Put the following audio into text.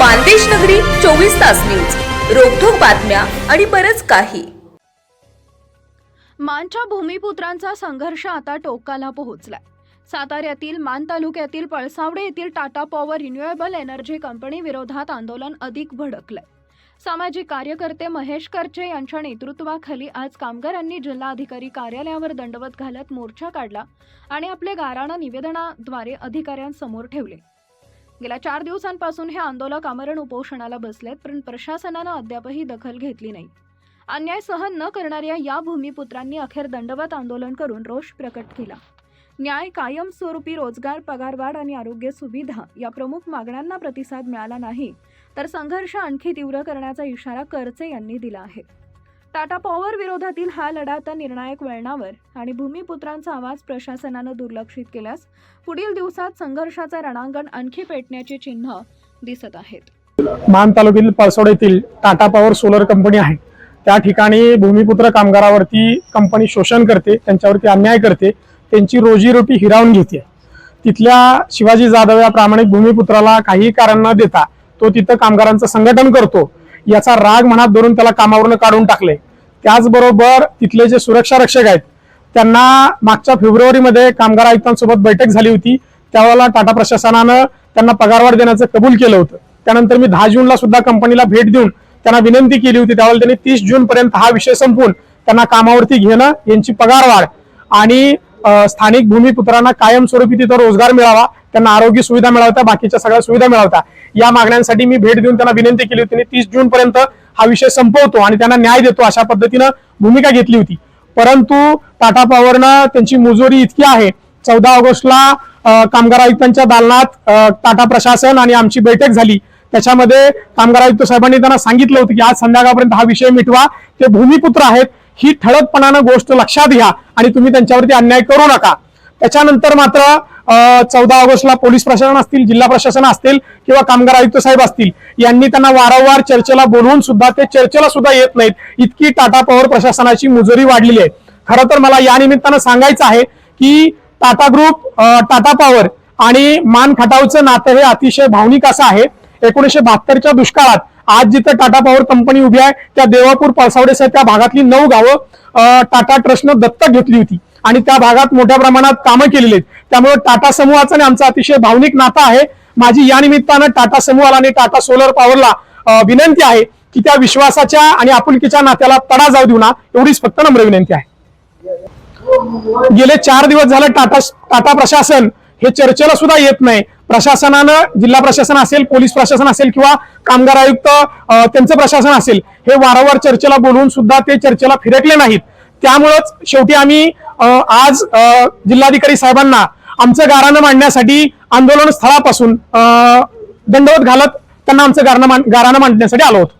मानदेश नगरी चोवीस तास न्यूज. रोखोक बातम्या आणि बरच काही. मानच्या भूमिपुत्रांचा संघर्ष आता टोकाला पोहोचलाय. साताऱ्यातील मान तालुक्यातील पळसावडे येथील Tata power renewable energy company विरोधात आंदोलन अधिक भडकलंय. सामाजिक कार्यकर्ते महेश करचे यांच्या नेतृत्वाखाली आज कामगारांनी जिल्हाधिकारी कार्यालयावर दंडवत घालत मोर्चा काढला आणि आपले गाराणं निवेदनाद्वारे अधिकाऱ्यांसमोर ठेवले. गेल्या चार दिवसांपासून हे आंदोलक आमरण उपोषणाला बसलेत पण प्रशासनानं अद्यापही दखल घेतली नाही. अन्याय सहन न करणाऱ्या या भूमिपुत्रांनी अखेर दंडवत आंदोलन करून रोष प्रकट केला. न्याय कायमस्वरूपी रोजगार पगारवाढ आणि आरोग्य सुविधा या प्रमुख मागण्यांना प्रतिसाद मिळाला नाही तर संघर्ष आणखी तीव्र करण्याचा इशारा करचे यांनी दिला आहे. टाटा पॉवर विरोधातील हा लढा आता निर्णायक वळणावर आणि भूमिपुत्रांचा आवाज प्रशासनानं दुर्लक्षित केल्यास पुढील दिवसात संघर्षाचे रणांगण आणखी पेटण्याची चिन्ह दिसत आहेत. मान तालुक्यातील पळसोड येथील टाटा पॉवर सोलर कंपनी आहे. त्या ठिकाणी भूमिपुत्र कामगारावरती कंपनी शोषण करते त्यांच्यावरती अन्याय करते त्यांची रोजीरोटी हिरावून घेते. तिथल्या शिवाजी जाधव या प्रामाणिक भूमिपुत्राला काही कारण न देता तो तिथं कामगारांचं संघटन करतो. याचा राग मनात धरून त्याला कामावरून काढून टाकले. त्याचबरोबर तिथले जे सुरक्षा रक्षक आहेत त्यांना मागच्या फेब्रुवारीमध्ये कामगार आयुक्तांसोबत बैठक झाली होती. त्यावेळेला टाटा प्रशासनानं त्यांना पगारवाढ देण्याचं कबूल केलं होतं. त्यानंतर मी दहा जूनला सुद्धा कंपनीला भेट देऊन त्यांना विनंती केली होती. त्यावेळेला त्यांनी तीस जून पर्यंत हा विषय संपवून त्यांना कामावरती घेणं यांची पगारवाढ आणि स्थानिक भूमिपुत्रांना कायमस्वरूपी तिथं रोजगार मिळावा त्यांना आरोग्य सुविधा मिळावत्या बाकीच्या सगळ्या सुविधा मिळावत्या. या मागण्यांसाठी मी भेट देऊन त्यांना विनंती केली होती तीस जून पर्यंत हा विषय संपवतो आणि त्यांना न्याय देतो अशा पद्धतीनं भूमिका घेतली होती. परंतु टाटा पॉवरनं त्यांची मुजोरी इतकी आहे चौदा ऑगस्टला कामगार आयुक्तांच्या दालनात टाटा प्रशासन आणि आमची बैठक झाली. त्याच्यामध्ये कामगार आयुक्त साहेबांनी त्यांना सांगितलं होतं की आज संध्याकाळपर्यंत हा विषय मिटवा ते भूमिपुत्र आहेत ही ठळकपणानं गोष्ट लक्षात घ्या आणि तुम्ही त्यांच्यावरती अन्याय करू नका. त्याच्यानंतर मात्र चौदा ऑगस्टला पोलीस प्रशासन असतील जिल्हा प्रशासन असतील किंवा कामगार आयुक्त साहेब असतील यांनी त्यांना वारंवार चर्चेला बोलवून सुद्धा ते चर्चेला सुद्धा येत नाहीत. इतकी टाटा पॉवर प्रशासनाची मुजोरी वाढलेली आहे. खरं तर मला या निमित्तानं सांगायचं आहे की टाटा ग्रुप टाटा पॉवर आणि मान खटावचं नातं हे अतिशय भावनिक असं आहे. एकोणीशे बहात्तरच्या दुष्काळात आज जिथं टाटा पॉवर कंपनी उभी आहे त्या देवापूर पावसावडेसह त्या भागातली नऊ गावं टाटा ट्रस्टनं दत्तक घेतली होती. आणि त्या भागात मोठ्या प्रमाणात कामं केलेली आहेत. त्यामुळे टाटा समूहाचं आणि आमचं अतिशय भावनिक नातं आहे. माझी या निमित्तानं टाटा समूहाला आणि टाटा सोलर पॉवरला विनंती आहे की त्या विश्वासाच्या आणि आपुलकीच्या नात्याला तडा जाऊ देऊ ना एवढीच फक्त नम्र विनंती आहे. गेले चार दिवस झालं टाटा टाटा प्रशासन हे चर्चेला सुद्धा येत नाही. प्रशासनानं जिल्हा प्रशासन असेल पोलीस प्रशासन असेल किंवा कामगार आयुक्त त्यांचं प्रशासन असेल हे वारंवार चर्चेला बोलवून सुद्धा ते चर्चेला फिरकले नाहीत. त्यामुळंच शेवटी आम्ही आज जिल्हाधिकारी साहेबांना आमचं गाराणं मांडण्यासाठी आंदोलन स्थळापासून दंडवत घालत त्यांना आमचं गारणं गाराणं मांडण्यासाठी आलो होतो.